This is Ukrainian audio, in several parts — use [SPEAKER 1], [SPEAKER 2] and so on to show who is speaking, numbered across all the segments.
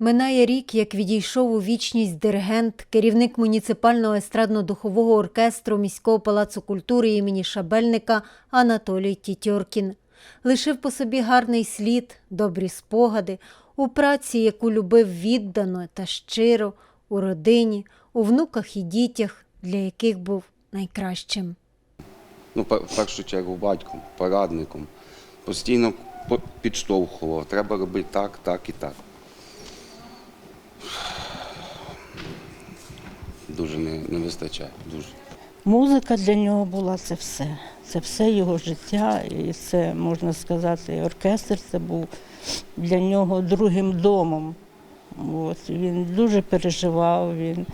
[SPEAKER 1] Минає рік, як відійшов у вічність диригент, керівник муніципального естрадно-духового оркестру міського палацу культури імені Шабельника Анатолій Тітьоркін. Лишив по собі гарний слід, добрі спогади у праці, яку любив віддано та щиро, у родині, у внуках і дітях, для яких був найкращим.
[SPEAKER 2] ну, в першу чергу батьком, порадником. Постійно підштовхував. Треба робити так, так і так. Дуже не, не вистачає. Дуже.
[SPEAKER 3] Музика для нього була це все. Це все його життя, і це можна сказати, оркестр це був для нього другим домом. От, він дуже переживав, він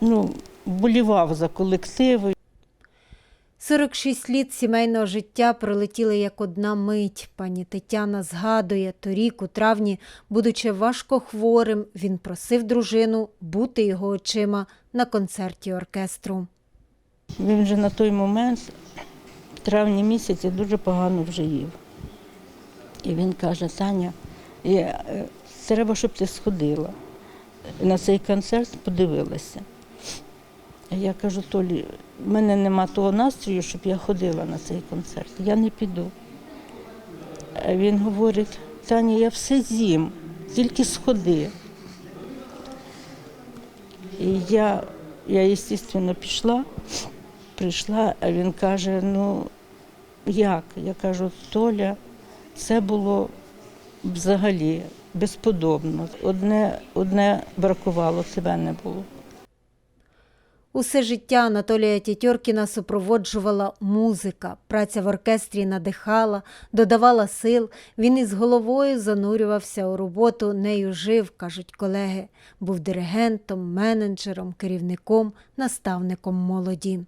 [SPEAKER 3] ну, болівав за колективи.
[SPEAKER 1] 46 літ сімейного життя пролетіли як одна мить. Пані Тетяна згадує, торік у травні, будучи важко хворим, він просив дружину бути його очима на концерті оркестру.
[SPEAKER 3] Він вже на той момент, в травні місяці, дуже погано вже їв. І він каже: Таня, я, е, треба, щоб ти сходила на цей концерт, подивилася. Я кажу, Толі, в мене нема того настрою, щоб я ходила на цей концерт. Я не піду. А він говорить, Таня, я все з'їм, тільки сходи. І я, я, звісно, пішла, прийшла, а він каже: ну як? Я кажу, Толя, це було взагалі безподобно. Одне, одне бракувало, тебе не було.
[SPEAKER 1] Усе життя Анатолія Тітьоркіна супроводжувала музика. Праця в оркестрі надихала, додавала сил. Він із головою занурювався у роботу, нею жив, кажуть колеги. Був диригентом, менеджером, керівником, наставником молоді.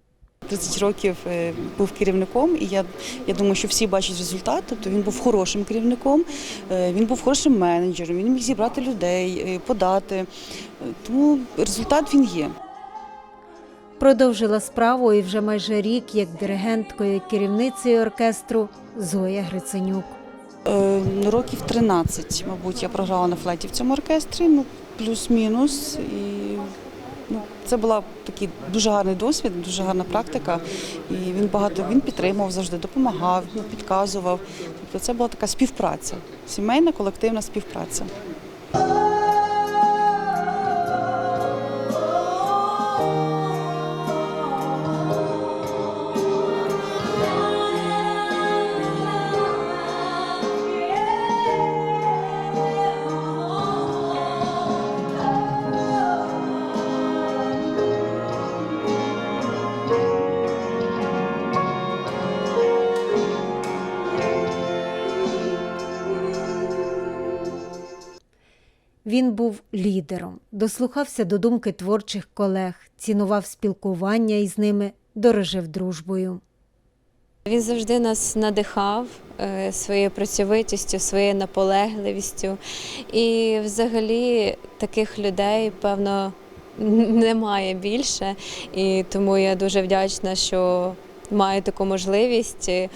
[SPEAKER 4] 30 років е, був керівником, і я, я думаю, що всі бачать результат. Тобто він був хорошим керівником, е, він був хорошим менеджером, він міг зібрати людей, е, подати. Тому результат він є.
[SPEAKER 1] Продовжила справу і вже майже рік як диригенткою керівницею оркестру Зоя Гриценюк.
[SPEAKER 4] Е, ну, Років 13, мабуть, я програла на флеті в цьому оркестрі, ну плюс-мінус. І ну, це була такий дуже гарний досвід, дуже гарна практика. І він багато він підтримував завжди, допомагав, ну, підказував. Тобто це була така співпраця, сімейна колективна співпраця.
[SPEAKER 1] Він був лідером, дослухався до думки творчих колег, цінував спілкування із ними, дорожив дружбою.
[SPEAKER 5] Він завжди нас надихав е, своєю працьовитістю, своєю наполегливістю. І взагалі таких людей, певно, немає більше. І тому я дуже вдячна, що маю таку можливість. е,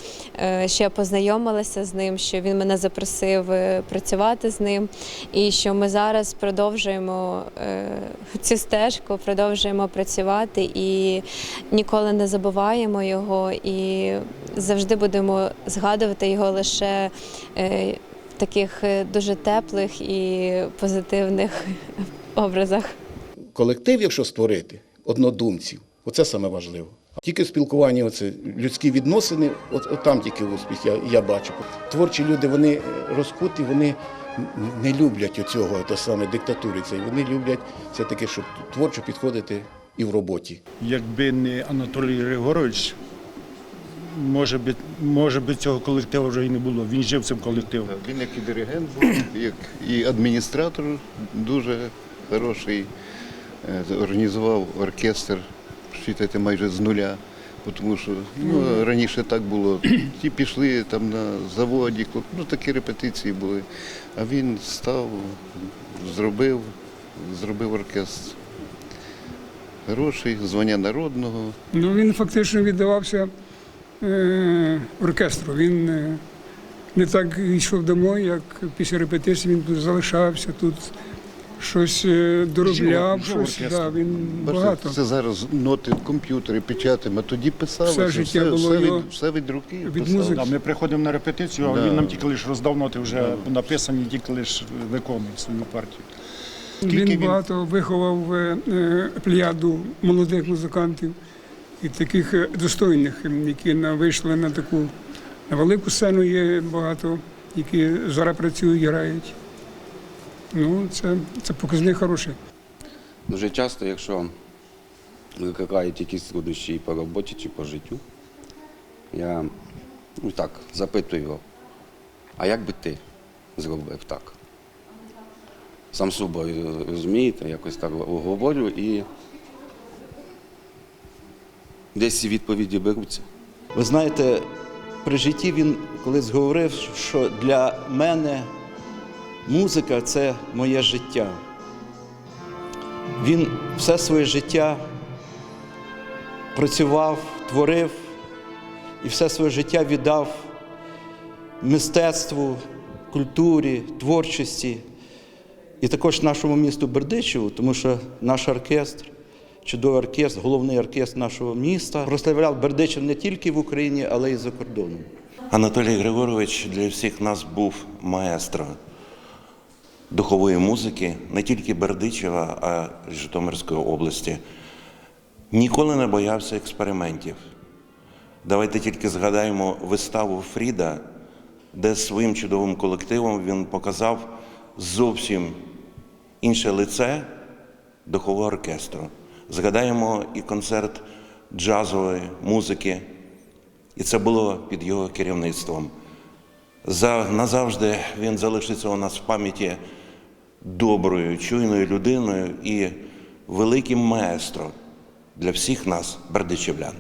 [SPEAKER 5] я познайомилася з ним, що він мене запросив е, працювати з ним, і що ми зараз продовжуємо е, цю стежку, продовжуємо працювати і ніколи не забуваємо його і завжди будемо згадувати його лише е, таких дуже теплих і позитивних образах.
[SPEAKER 6] колектив, якщо створити, однодумців, оце саме важливо. Тільки спілкування, оце, людські відносини, от, от там тільки успіх я, я бачу. Творчі люди, вони розкуті, вони не люблять оцього, то саме диктатури цієї. Вони люблять все-таки, щоб творчо підходити і в роботі.
[SPEAKER 7] Якби не Анатолій Григорович, може би, може би цього колективу вже і не було. Він жив цим колективом.
[SPEAKER 8] Він як і диригент був, як і адміністратор дуже хороший. Е, Організував оркестр, вважайте, майже з нуля. Тому що ну, раніше так було. Ті пішли там на заводі, ну такі репетиції були. А він став, зробив, зробив оркестр. Хороший, звання народного.
[SPEAKER 9] Ну, він фактично віддавався е, оркестру. Він е, не так йшов домой, як після репетиції він залишався, тут щось е, доробляв,
[SPEAKER 7] Жив- жив
[SPEAKER 9] щось, да, він
[SPEAKER 8] Бачите,
[SPEAKER 9] багато.
[SPEAKER 8] Це зараз ноти, комп'ютери, печатаємо, а тоді писалося.
[SPEAKER 9] Все життя було
[SPEAKER 8] все,
[SPEAKER 9] його
[SPEAKER 8] від, все від руки.
[SPEAKER 9] від музики.
[SPEAKER 7] Да, ми приходимо на репетицію, а
[SPEAKER 8] Да.
[SPEAKER 7] він нам тільки лише роздав ноти вже написані, тільки лише виконує свою партію.
[SPEAKER 8] Скільки
[SPEAKER 9] Він
[SPEAKER 8] він-
[SPEAKER 9] багато виховав е, е, плеяду молодих музикантів і таких е, достойних, м, які на- вийшли на таку на велику сцену. Є багато, які зараз працюють, грають. Ну, це, це показник хороший.
[SPEAKER 2] Дуже часто, якщо викликають якісь труднощі і по роботі чи по життю, я ну, так запитую його, а як би ти зробив так? Сам собою, розумієте, якось так говорю і десь ці відповіді беруться.
[SPEAKER 10] Ви знаєте, при житті він колись говорив, що для мене музика це моє життя. Він все своє життя працював, творив і все своє життя віддав мистецтву, культурі, творчості і також нашому місту Бердичеву, тому що наш оркестр, чудовий оркестр, головний оркестр нашого міста, прославляв Бердичев не тільки в Україні, але й за кордоном.
[SPEAKER 11] Анатолій Григорович для всіх нас був маестро духової музики не тільки Бердичева, а й Житомирської області. Ніколи не боявся експериментів. Давайте тільки згадаємо виставу Фріда, де своїм чудовим колективом він показав зовсім інше лице духового оркестру. Згадаємо і концерт джазової музики, і це було під його керівництвом. За, назавжди він залишиться у нас в пам'яті доброю, чуйною людиною і великим маестро для всіх нас, бердичевлян.